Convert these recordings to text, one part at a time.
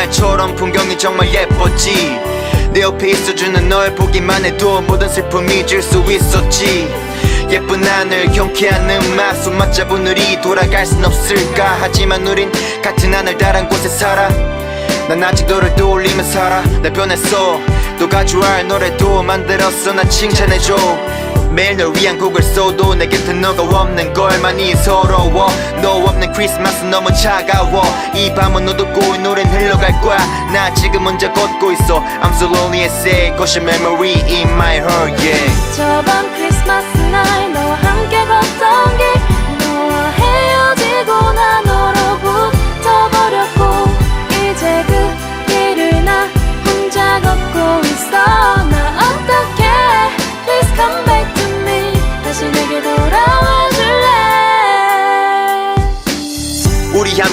그날처럼 풍경이 정말 예뻤지. 내 옆에 있어주는 널 보기만 해도 모든 슬픔이 질 수 있었지. 예쁜 하늘 경쾌한 음악 손 맞 잡은 우리 돌아갈 순 없을까? 하지만 우린 같은 하늘 다른 곳에 살아. 난 아직 너를 떠올리며 살아. 날 변했어. 너가 좋아할 노래도 만들었어 난 칭찬해줘 매일 널 위한 곡을 써도 내 곁에 너가 없는 걸 많이 서러워. 너 없는 크리스마스 너무 차가워. 이 밤은 너도 고이 노래는 흘러갈 거야. 나 지금 혼자 걷고 있어. I'm so lonely and sad Cause your memory in my heart yeah. 저번 크리스마스 날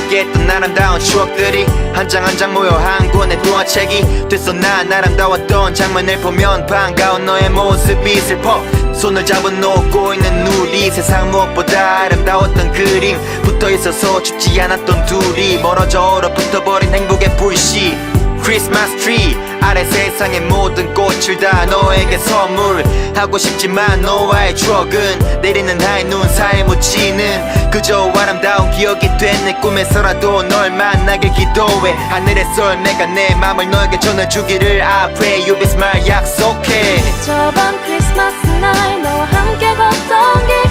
함께 했던 아름다운 추억들이 한 장 한 장 모여 한 권의 동화책이 됐어. 난 아름다웠던 장면을 보면 반가운 너의 모습이 슬퍼. 손을 잡은 너 웃고 있는 우리 세상 무엇보다 아름다웠던 그림. 붙어 있어서 춥지 않았던 둘이 멀어져 얼어붙어버린 행복의 불씨 크리스마스 트리 아래 세상의 모든 꽃을 다 너에게 선물하고 싶지만 너와의 추억은 내리는 하얀 눈 사이에 묻히는 그저 아름다운 기억이 된 내 꿈에서라도 널 만나길 기도해. 하늘의 썰매가 내 맘을 너에게 전해주기를 I pray you be smile 약속해. 저번 크리스마스 날 너와 함께 걷던 길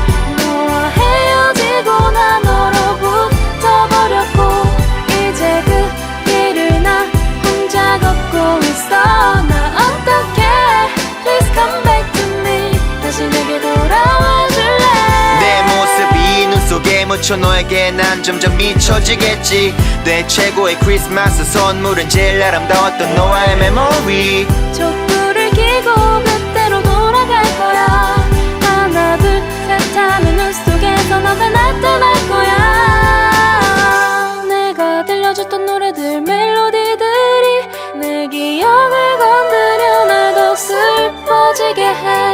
묻혀 너에게 난 점점 미쳐지겠지. 내 최고의 크리스마스 선물은 제일 아름다웠던 너와의 메모리. 촛불을 켜고 그때로 돌아갈 거야. 하나 둘셋 하면 눈 속에서 너가 나타날 거야. 내가 들려줬던 노래들 멜로디들이 내 기억을 건드려 날 더욱 슬퍼지게 해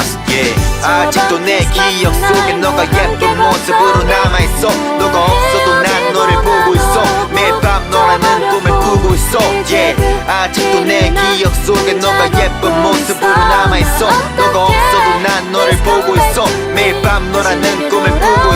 Christmas, yeah. 아직도 내 기억 속에 너가 예쁜 모습으로 남아있어. 너가 없어도 난 너를 보고 있어. 매일 밤 너라는 꿈을 꾸고 있어, yeah. 아직도 내 기억 속에 너가 예쁜 모습으로 남아있어. 너가 없어도 난 너를 보고 있어. 매일 밤 너라는 꿈을 꾸고